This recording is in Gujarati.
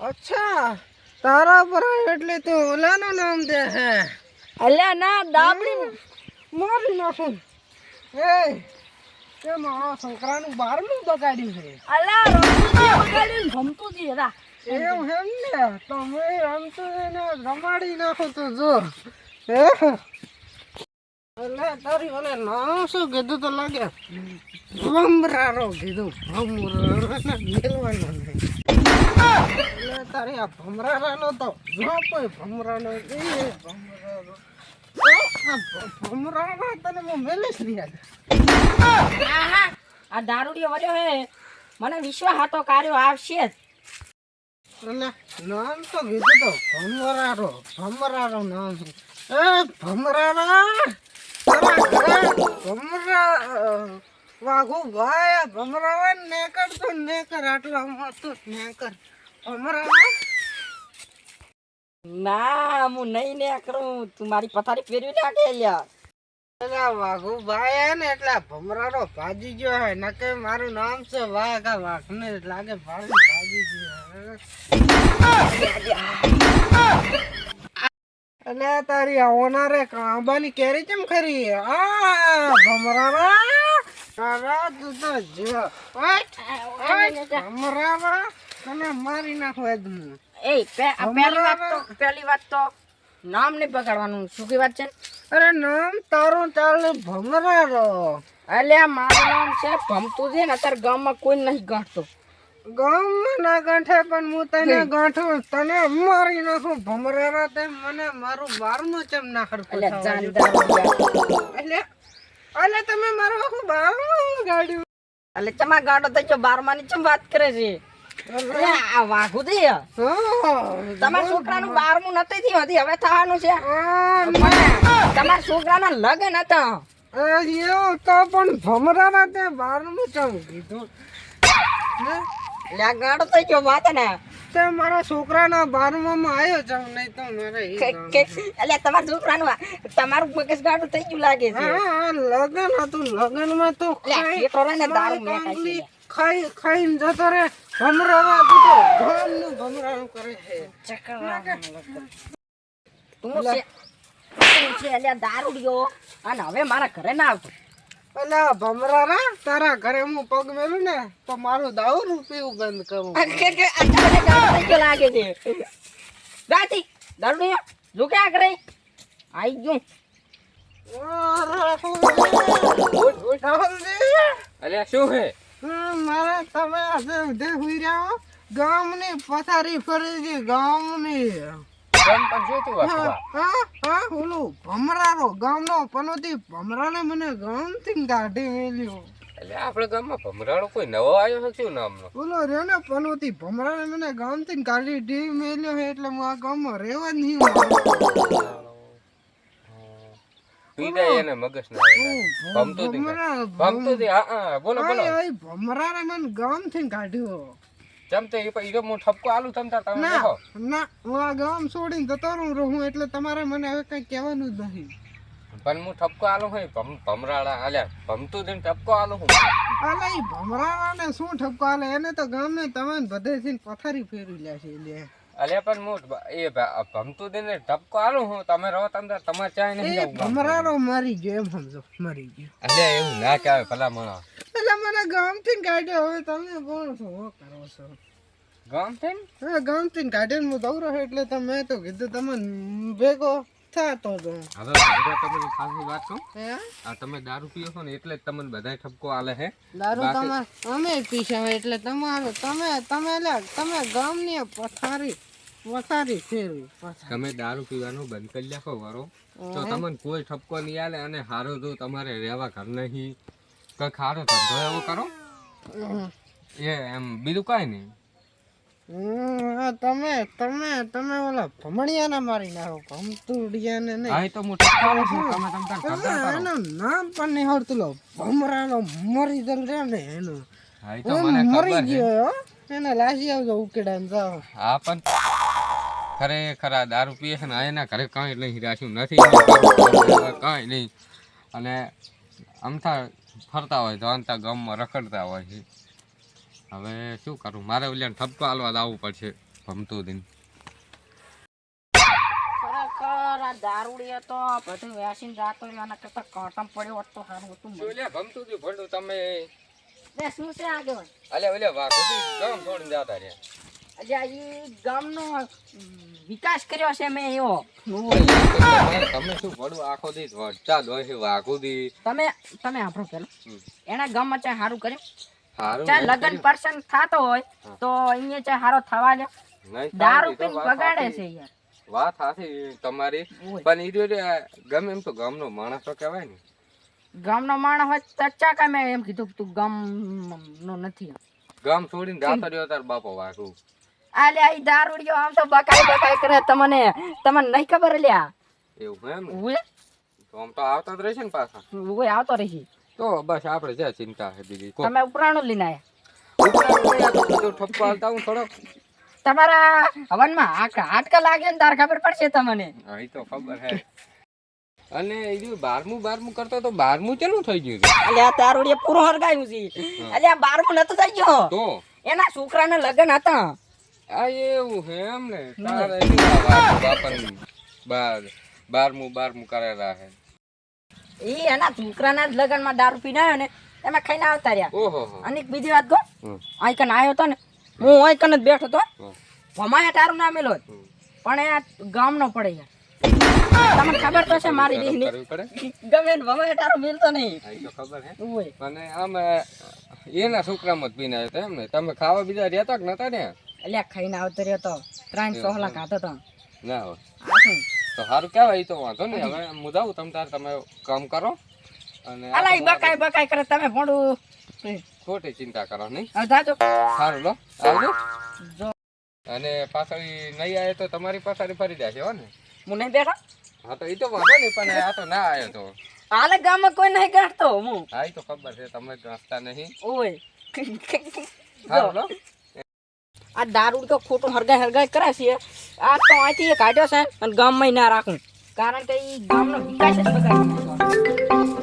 અચ્છા તારા પર એટલે તું ઓલાનું નામ દે હે અલ્યા ના દાબડી મારી નાખું એ તે મારા છોકરાનું બારમું બગાડ્યું છે અલ્યા રમતુજીએ બગાડ્યું ને ભમતુજીએ રા એવું એમ ને તમે રમતું રમાડી નાખો તો જો એટલે તારી ઓલે નામ શું કીધું તો લાગે? ભમરારો કીધું. ભમરારો મેલવાનો નહીં એટલે તારી આ ભમરારાનો તો જો કોઈ ભમરાનો એ ભમરારો તો આ ભ- તને હું આ દારૂડિયો વર્યો હે. મને વિશ્વાસ હતો કાર્યો આવશે જ. એટલે નામ તો કીધું તો ભમરારો ભમરારો નામ. છે એ ભમરારા ભમરા વાઘુ ભાઈ ભમરાવા નેકર તો નેકર આટલામાં તો નેકર. ભમરારા ના, હું નહીં નેકરું. તું મારી પથારી ફેરવી નાખે લ્યા પેલા વાઘુ ભાઈ ને એટલે ભમરાનો ભાજી ગયો હે નકે મારું નામ છે વાઘ. આ વાઘને લાગે ભાડી ભાજી ગયો અને તારી આ ઓનારે કાંબાની કેરી કેમ ખરી? આ ભમરારા તારા તું તો જો ભમરારા તને મારી નાખો એ પહેલી વાત તો પહેલી વાત તો નામ નહીં બગાડવાનું શું કી વાત છે? અરે નામ તારું ચાલે ભમરારો. અલ્યા મારું નામ છે ભમતું છે ને અત્યારે ગામમાં કોઈ નહીં ગાંઠતો. ગામમાં ના ગાંઠે પણ હું તને ગાંઠું તને મારી નાખું ભમરારા તે મને મારું બારમું ચમ ના જાન એટલે એટલે તમે મારું આખું બારમું ગાડ્યું એટલે તમારા ગાંડો તો બારમાની ચમ વાત કરે છે? વાઘું છે હા. તમારા છોકરાનું બારમું નથી થયું હજી હવે થવાનું છે. તમારા છોકરાના લગ્ન હતા. એવું તો પણ ભમરારા તે બારમું ચમ કીધું? થઈ ગયો વાત ને. તે મારા છોકરાના બારમામાં આવ્યો ચમ નહીં તો મારે એટલે તમારા છોકરાનું તમારું મગજ ગાડું થઈ ગયું લાગે છે. લગન હતું લગનમાં તો ખાઈ- ને ખાઈને જતો રે ભમરાવા તું તો ગામનું ભમરાનું કરે છે. તું છે તું છે અલ્યા દારૂડિયો. અને હવે મારા ઘરે ના આવતો. અલા ભમરારા તારા ઘરે હું પગ મેલું ને તો મારું દારૂ પીવું બંધ કરું. કે- કે લાગે છે. દાદી દારૂડિયો જો કે આ કરે આઈ ગયું. અલ્યા શું હે મારે તમે આજે હુઈ રહ્યા હો? ગામની પથારી ફરી છે ગામની. કેમ પણ જોઈતું હા હા હા ઓલું ભમરારો ગામનો પનોતી. ભમરાને મને ગામથી કાઢી મેલ્યો. એટલે આપણે ગામમાં ભમરાળો કોઈ નવો આવ્યો છે શું નામનો? ને પનોતી ભમરાને મને ગામથી કાઢી ડી મેલ્યો એટલે હું આ ગામમાં રહેવા જ નહીં. પી જાય એને મગજ ના આવે. ભમતું હતી ભમરા- હા હા બોલો બોલો. આય, આય, ભમરાને મને ગામથી કાઢ્યો. ચમ તે ઈ ઈ હું ઠપકો આલું તમ તમે ના ના હું આ ગામ છોડીને જતો રહું એટલે તમારે મને હવે કઈ કહેવાનું જ નહીં. પણ હું ઠપકો આલો હોય ભમ ભમરાળા આલ્યા. ભમતું હતી ઠપકો આલો હું. અલે ઈ ભમરાવાને શું ઠપકો આલે? એને તો ગામને તમે બધેથી પથારી ફેરવી લે છે લે. અલ્યા પણ હું એ ભમતું હતી ને આલું હું. તમે રહો તમે તમારે ચાય નહીં જવું. ભમરારો મરી ગયો એમ સમજો મરી ગયો. અલે એવું ના કહેવાય ભલા મણા એટલે મને ગામથી કાઢ્યો. હવે તમે કોણ છો હો કરો છો? ગામ છે ને હા ગામથી કાઢીને હું દોરો એટલે તમે તો કીધું તમે ભેગો થતો હતો હવે બધા તમને ખાસી વાત કહું હે? આ તમે દારૂ પીઓ છો ને એટલે જ તમને બધાય ઠપકો આલે હે. દારૂ તમે અમે પીછા એટલે તમારો તમે તમે લે તમે ગામની પથારી. પથારી ફેરવી તમે દારૂ પીવાનું બંધ કરી નાખો વરો. તો તમને કોઈ ઠપકો નહીં આલે અને હારો જો તમારે રહેવા ઘર નહીં. કઈ ખારો ધંધો એવો કરો. એ એમ બીજું કઈ નહીં. તમે તમે તમે ઓલા ભમણિયાના મારી નાખો. ભમતુડિયાને નહીં. હા તો હું ઠપકાવું છું. તમે તમ એનું નામ પણ નહીં આવડતું. લો ભમરાનો મરી જલ રે ને એનું. તો મરી ગયો એને લાસી આવજો ઉકેડા જાઓ. હા પણ ખરેખર આ દારૂ પીએ છે ને એના ઘરે કાંઈ નહીં રાખ્યું નથી. કાંઈ નહીં. અને અમથા ફરતા હોય તો અમતા ગામમાં રખડતા હોય છે. હવે શું કરું? મારે ઓલિયાને ઠપકો હાલવા લાવવું પડશે ભમતું દિન. દારૂડી આ દારૂડિયો તો બધું વેસીને જાતો એના કરતા કાંટમ પડ્યો હોત તો સારું હતું. ભમતું હતું ભણતું તમે? બે શું છે આગળ અલે ઓલે વાઘોથી ગામ છોડીને જતા રહ્યા. આજે ગામનો વિકાસ કર્યો છે મેં એવો. તમે શું ભડું આખો દી વળતા દો છે છે દી. તમે તમે આપણો પેલો. એના ગામમાં ચા સારું કર્યું. નહીં લગ્ન. પર્સન થાતો હોય તો અહીંયા ચા સારો થવા દે. દારૂ પીને બગાડે છે યાર. વાત સાચી તમારી. પણ ઈ ગમે એમ તો ગામનો માણસ તો કહેવાય ને. ગામનો માણસ હોય તો ચા કામે એમ કીધું કે તું ગામ નો નથી. ગામ છોડીને જાતો રહ્યો તાર બાપો વાઘું. આલે આ દારૂડિયો આમ તો બકાઈ બકાઈ કરે તમને તમને નહીં ખબર લ્યા. એવું એમ ઉએ તો આમ તો આવતા જ રહેશે ને પાછા. ઉએ આવતો રહી તો બસ આપણે જે ચિંતા છે બીજી તમે ઉપરાણું લઈને આયા. ઉપરાંત આ તો બધું ઠપકો હાલતા હું થોડોક તમારા હવનમાં હાડકા લાગે ને તાર ખબર પડશે તમને. હા તો ખબર હે. અને એ જો બારમું બારમું કરતો તો બારમું ચેલું થઈ ગયું અલે આ દારૂડિયો પૂરો હરગાયું છે. અલે આ બારમું નતો થઈ ગયો. તો? એના છોકરાના લગ્ન હતા. આ એવું હે એમ ને. તારે બાપન બાર બારમું બારમું કરેલા હે એ એના છોકરાના જ લગ્નમાં દારૂ પીને આવ્યો ને એમાં ખાઈને આવતા રહ્યા. ઓહો અને બીજી વાત કહો આઈકન આવ્યો હતો ને હું આઈકન જ બેઠો હતો ભમાયા તારું ના મેલો પણ એ ગામનો પડે યાર તમને ખબર તો છે મારી દીકરી ગમે ને ભમાયા તારું મેલતો નહીં. ખબર હે. અને આમ એના છોકરામાં જ પીને આવ્યો તો એમ ને તમે ખાવા બીજા રહેતા કે નતા ને અલ્યા ખાઈને આવતો રહ્યો તો ત્રણ સોહલા ખાતો તો. ના હોય. તો સારું કહેવાય તો વાંધો નહીં. હવે હું જાઉં તમ તાર તમે કામ કરો. અને અલા ઈ બકાઈ બકાઈ કરે તમે ભોંડું ખોટી ચિંતા કરો નહીં? હવે જાજો. સારું લો. આવજો. જો. અને પાછળ નહીં આવે તો તમારી પાછળ ફરી જશે હો ને. હું નહીં બેઠો? હા તો એ તો વાંધો નહીં પણ આ તો ના આવ્યો તો. હાલે ગામમાં કોઈ નહીં ગાંઠતો હું. હા એ તો ખબર છે તમે ગાંઠતા નહીં. ઓય. સારું લો. આ દારૂ તો ખોટું હરગાય હરગાય કરે છે આ તો અહીંથી કાઢ્યો છે અને ગામમાં ના રાખું કારણ કે એ ગામનો વિકાસ જ બગાડી.